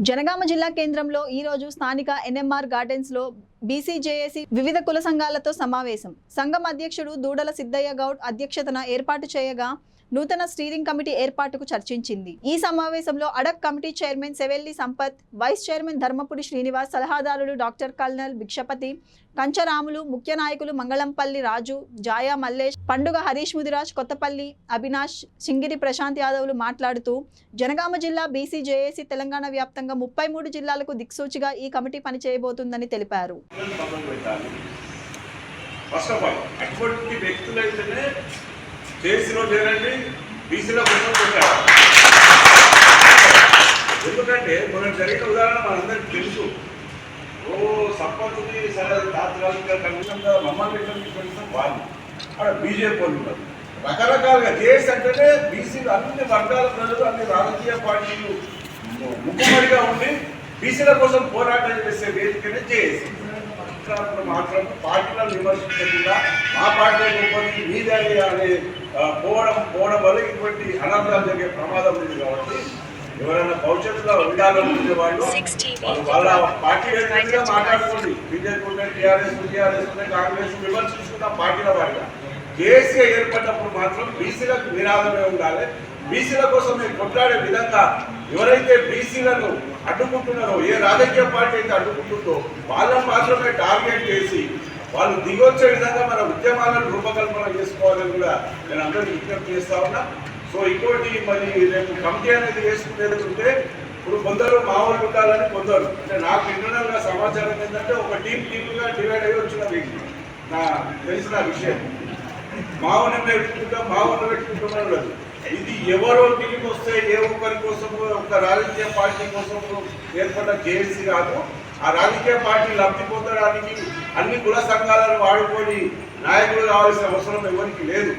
జనగామ జిల్లా కేంద్రంలో ఈ రోజు స్థానిక ఎన్ఎంఆర్ గార్డెన్స్లో బీసీజేఏసీ వివిధ కుల సంఘాలతో సమావేశం. సంఘం అధ్యక్షుడు దూడల సిద్ధయ్య గౌడ్ అధ్యక్షతన ఏర్పాటు చేయగా నూతన స్టీరింగ్ కమిటీ ఏర్పాటుకు చర్చించింది. ఈ సమావేశంలో ad hoc committee chairman Sevelli Sampath vice chairman Dharmapuri Srinivas సలహాదారులు డాక్టర్ కల్నల్ భిక్షపతి కంచరాములు ముఖ్య నాయకులు మంగళంపల్లి రాజు జాయా మల్లేష్ పండుగ హరీష్ ముదిరాజ్ కొత్తపల్లి అవినాష్ సింగిరి ప్రశాంత్ యాదవ్లు మాట్లాడుతూ జనగామ జిల్లా బీసీ జేఏసీ తెలంగాణ వ్యాప్తంగా ముప్పై మూడు జిల్లాలకు దిక్సూచిగా ఈ కమిటీ పనిచేయబోతుందని తెలిపారు. ఫస్ట్ ఆఫ్ ఆల్ అటువంటి వ్యక్తులైతేనే కేసీలో చేరండి బీసీలో కొంచెం పెట్టారు. ఎందుకంటే మనం జరిగిన ఉదాహరణ మనందరికీ తెలుసు. ఓ సంపత్తిని సరే తాత్కాలిక కమిషన్గా మమ్మల్ని ఎట్లా వాళ్ళు. అక్కడ బీజేపీ వాళ్ళు ఉన్నారు. రకరకాలుగా జేఎస్ అంటేనే బీసీలు అన్ని వర్గాల ప్రజలు అన్ని రాజకీయ పార్టీలు ముఖ్యమడిగా ఉండి బీసీల కోసం పోరాటం చేసే వేదికనే చేసి. మాత్రం పార్టీలను విమర్శించకుండా మా పార్టీ గొప్పది మీదే అనే పోవడం పోవడం వల్ల ఇటువంటి అనర్థాలు జరిగే ప్రమాదం ఉంది కాబట్టి ఎవరైనా భవిష్యత్తులో ఉండాలనుకునే వాళ్ళు వాళ్ళు పార్టీ వ్యతిరేకంగా మాట్లాడుకోండి. బీజేపీ ఉంటే టీఆర్ఎస్ టీఆర్ఎస్ ఉంటే కాంగ్రెస్ విమర్శించుకుంటాం పార్టీల వారిగా. కేసీఆర్ ఏర్పడినప్పుడు మాత్రం బీసీలకు నిరాదమే ఉండాలి. బీసీల కోసం మేము కొట్లాడే విధంగా ఎవరైతే బీసీలను అడ్డుకుంటున్నారో ఏ రాజకీయ పార్టీ అయితే అడ్డుకుంటుందో వాళ్ళని మాత్రమే టార్గెట్ చేసి వాళ్ళు దిగొచ్చే విధంగా మన ఉద్యమాలను రూపకల్పన చేసుకోవాలని కూడా నేను అందరికీ విజ్ఞప్తి చేస్తా ఉన్నా. సో ఇంకోటి మరి రేపు కమిటీ అనేది వేసుకునేది ఉంటే ఇప్పుడు కొందరు మామూలు ఉండాలని కొందరు. అంటే నాకు ఇంటర్నల్ సమాచారం ఏంటంటే ఒక టీం టీంగా డివైడ్ అయ్యి వచ్చిన వ్యక్తి. నా తెలిసిన విషయం. మావుని పెట్టుకుంటాం మావుని పెట్టుకుంటాం ఉండదు. ఇది ఎవరో టీంకి వస్తే ఏ ఒక్కరి కోసం ఒక రాజకీయ పార్టీ కోసం ఏర్పడ్డ జేఏసీ కాదు. ఆ రాజకీయ పార్టీ లబ్ధి పొందడానికి అన్ని కుల సంఘాలను వాడుకొని నాయకులు కావాల్సిన అవసరం ఎవరికి లేదు.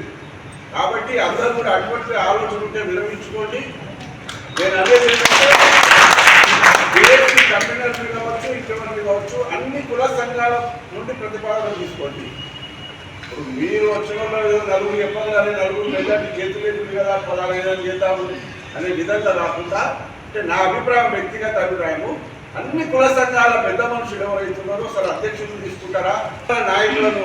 కాబట్టి అందరూ కూడా అటువంటి ఆలోచన ఉంటే విరమించుకోండి. నేను అనేది ఏంటంటే జేఏసీ కన్వీనర్లు కావచ్చు ఇక్కడ కావచ్చు అన్ని కుల సంఘాల నుండి ప్రతిపాదన తీసుకోండి. ఇప్పుడు మీరు వచ్చిన నలుగురు ఏదో నలుగురు నలుగురు మెజార్టీ చేతులు ఎదురు కదా పదహారు చేద్దాము అనే విధంగా రాకుండా అంటే నా అభిప్రాయం వ్యక్తిగత అభిప్రాయము అన్ని కుల సంఘాల పెద్ద మనుషులు ఎవరైతున్నారో అసలు అధ్యక్షులు తీసుకుంటారా? నాయకులను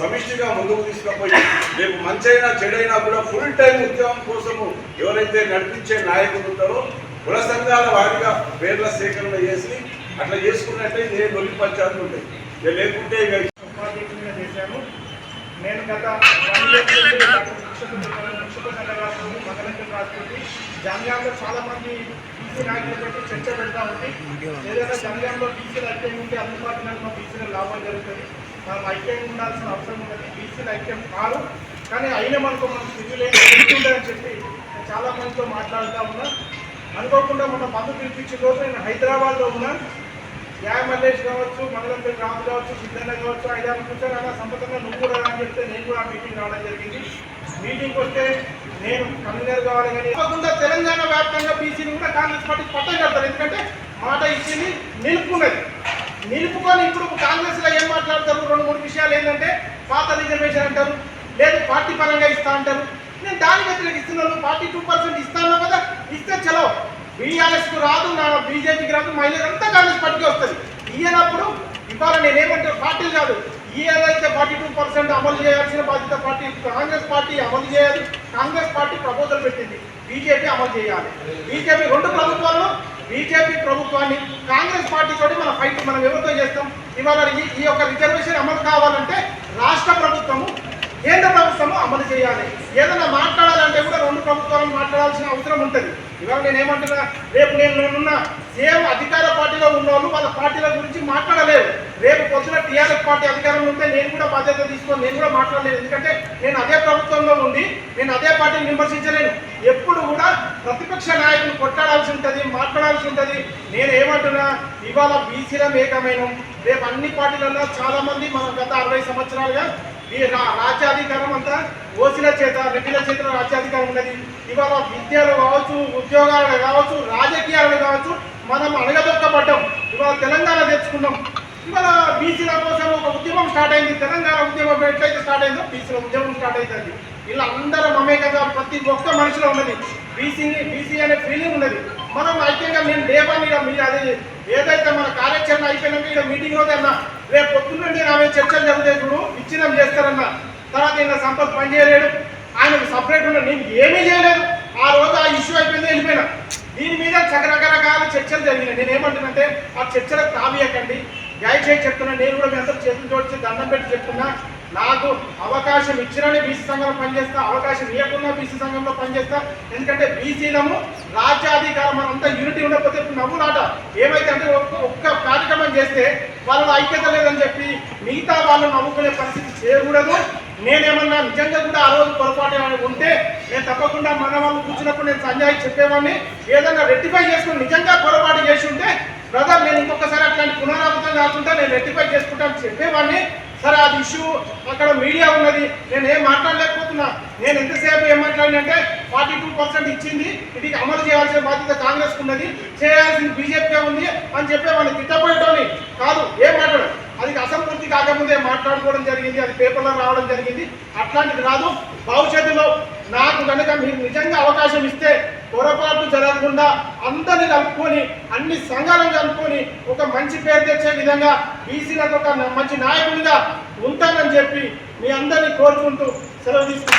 సమిష్టిగా ముందుకు తీసుకుపోయి రేపు మంచైనా చెడైనా కూడా ఫుల్ టైం ఉద్యమం కోసము ఎవరైతే నడిపించే నాయకులు ఉంటారో కుల సంఘాల వారిగా పేర్ల సేకరణ చేసి అట్లా చేసుకున్నట్టే ఏ నొలి పంచాలు ఉంటాయి ఇక లేకుంటే ఇక చేశాను నేను గత వన్ ఇయర్ నుండి డాక్టర్ జంగాంలో చాలా మంది బీసీ నాయకులతో చర్చ పెడతా ఉంది ఏదైనా జంగాంలో బీసీలు ఐక్యం ఉంటే అందుబాటులో మా బీసీలు లాభం జరుగుతుంది మనం ఐక్యంగా ఉండాల్సిన అవసరం ఉన్నది బీసీలు ఐక్యం కాదు కానీ అయినా మనకు మనం స్థితిలో చెప్పి చాలా మందితో మాట్లాడుతూ ఉన్నా అనుకోకుండా మన మందు పిలిపించిన రోజు నేను హైదరాబాద్లో ఉన్నాను యా మల్లేష్ కావచ్చు మంగళంపల్లి రాము కావచ్చు సిద్ధన్న కావచ్చు ఐదారు కూర్చొని అలా సంపదంగా నువ్వు కూడా రా అని చెప్తే నేను కూడా ఆ మీటింగ్ రావడం జరిగింది మీటింగ్ వస్తే నేను కన్వీనర్ కావాలి కానీ తప్పకుండా తెలంగాణ వ్యాప్తంగా బీసీని కూడా కాంగ్రెస్ పార్టీ పట్టం కడతారు. ఎందుకంటే మాట ఇచ్చింది నిలుపుకున్నది. నిలుపుకొని ఇప్పుడు కాంగ్రెస్లో ఏం మాట్లాడతారు? రెండు మూడు విషయాలు ఏంటంటే పాత రిజర్వేషన్ అంటారు లేదు పార్టీ పరంగా ఇస్తా అంటారు. నేను దాని వ్యతిరేకిస్తున్నాను పార్టీ టూ పర్సెంట్ ఇస్తాను కదా ఇస్తే చలో. బీఆర్ఎస్కు రాదు నా బీజేపీకి రాదు మహిళలంతా కాంగ్రెస్ పార్టీకి వస్తుంది. ఇయ్యనప్పుడు ఇవాళ నేనేమంటే పార్టీలు కాదు. ఈ ఏదైతే ఫార్టీ టూ పర్సెంట్ అమలు చేయాల్సిన బాధ్యత పార్టీ కాంగ్రెస్ పార్టీ అమలు చేయాలి కాంగ్రెస్ పార్టీ ప్రపోజల్ పెట్టింది. బీజేపీ అమలు చేయాలి. బీజేపీ రెండు ప్రభుత్వాలు బీజేపీ ప్రభుత్వాన్ని కాంగ్రెస్ పార్టీ తోటి మన ఫైట్ మనం ఎవరితో చేస్తాం? ఇవాళ ఈ ఈ యొక్క రిజర్వేషన్ అమలు కావాలంటే రాష్ట్ర ప్రభుత్వము కేంద్ర ప్రభుత్వము అమలు చేయాలి. ఏదైనా మాట్లాడాలంటే కూడా రెండు ప్రభుత్వాలు మాట్లాడాల్సిన అవసరం ఉంటుంది. ఇవాళ నేను ఏమంటున్నా రేపు నేను నేనున్న సేమ్ అధికార పార్టీలో ఉన్న వాళ్ళు వాళ్ళ పార్టీల గురించి మాట్లాడలేరు. రేపు పొద్దున టీఆర్ఎస్ పార్టీ అధికారంలో ఉంటే నేను కూడా బాధ్యత తీసుకొని నేను కూడా మాట్లాడలేను ఎందుకంటే నేను అదే ప్రభుత్వంలో ఉండి నేను అదే పార్టీని విమర్శించలేను ఎప్పుడు కూడా ప్రతిపక్ష నాయకులు కొట్టాడాల్సి ఉంటుంది మాట్లాడాల్సి ఉంటుంది. నేను ఏమంటున్నా ఇవాళ బీసీల ఏకమైన రేపు అన్ని పార్టీలలో చాలా మంది మనం గత అరవై సంవత్సరాలుగా ఈ రాజ్యాధికారం అంతా ఓసీల చేత రెడ్డిల చేత రాజ్యాధికారం ఉన్నది. ఇవాళ విద్యలో కావచ్చు ఉద్యోగాలు కావచ్చు రాజకీయాలు కావచ్చు మనం అడగదొక్కబడ్డాం ఇవాళ తెలంగాణ తెచ్చుకున్నాం ఇవాళ బీసీల కోసం ఒక ఉద్యమం స్టార్ట్ అయింది తెలంగాణ ఉద్యమం ఎట్లయితే స్టార్ట్ అయిందో బీసీలో ఉద్యమం స్టార్ట్ అవుతుంది ఇలా అందరం మమేకంగా ప్రతి ఒక్క మనిషిలో ఉన్నది. బీసీని బీసీ అనే ఫీలింగ్ ఉన్నది. మనం ఐక్యంగా నేను లేవని మీరు అది ఏదైతే మన కార్యాచరణ అయిపోయినాక ఇక్కడ మీటింగ్ రోజు అన్న రేపు పొద్దున్న ఆమె చర్చలు జరుగుతాయి చూడు విచ్ఛిన్నం చేస్తారన్న. తర్వాత ఈయన సంపత్ పని చేయలేడు. ఆయనకు సపరేట్ ఉన్న నేను ఏమీ చేయలేదు. ఆ రోజు ఆ ఇష్యూ అయిపోయింది వెళ్ళిపోయినా. దీని మీద రకరకాల చర్చలు జరిగినాయి. నేను ఏమంటున్నానంటే ఆ చర్చలకు తాబియకండి దయచేసి చెప్తున్నా నేను కూడా మీ అందరూ చేతులు జోడించి దండం పెట్టి చెప్తున్నా. నాకు అవకాశం ఇచ్చినని బీసీ సంఘంలో పనిచేస్తా అవకాశం ఇవ్వకుండా బీసీ సంఘంలో పనిచేస్తా. ఎందుకంటే బీసీలము రాజ్యాధికారం మనంతా యూనిటీ ఉండకపోతే ఇప్పుడు నవ్వులాట. ఏమైతే అంటే ఒక్క ఒక్క కార్యక్రమం చేస్తే వాళ్ళ ఐక్యత లేదని చెప్పి మిగతా వాళ్ళు నవ్వుకునే పరిస్థితి చేయకూడదు. నేనేమన్నా నిజంగా కూడా ఆ రోజు పొరపాటు ఏమైనా ఉంటే నేను తప్పకుండా మన వాళ్ళు కూర్చున్నప్పుడు నేను సంజయ్ చెప్పేవాడిని. ఏదన్నా రెక్టిఫై చేసుకుని నిజంగా పొరపాటు చేసి ఉంటే బ్రదర్ నేను ఇంకొకసారి అట్లాంటి పునరావృతం కాకుండా నేను రెక్టిఫై చేసుకుంటాను చెప్పేవాడిని. సరే అది ఇష్యూ. అక్కడ మీడియా ఉన్నది. నేను ఏం మాట్లాడలేకపోతున్నా. నేను ఎంతసేపు ఏం మాట్లాడినంటే ఫార్టీ టూ పర్సెంట్ ఇచ్చింది. ఇది అమలు చేయాల్సిన బాధ్యత కాంగ్రెస్ ఉన్నది. చేయాల్సింది బీజేపీ ఉంది అని చెప్పేవాడిని తిట్టబోయేటోని కాదు. ఏం మాట్లాడదు అది అసంపూర్తి కాకముందే మాట్లాడుకోవడం జరిగింది. అది పేపర్లో రావడం జరిగింది. అట్లాంటిది రాదు. భవిష్యత్తులో నాకు కనుక మీరు నిజంగా అవకాశం ఇస్తే పొరపాటు ఉందా అందరిని కలుపుకొని అన్ని సంఘాలను కలుపుకొని ఒక మంచి పేరు తెచ్చే విధంగా బీసీలకు ఒక మంచి నాయకుడిగా ఉంటానని చెప్పి మీ అందరినీ కోరుకుంటూ సెలవు తీసుకుంటాను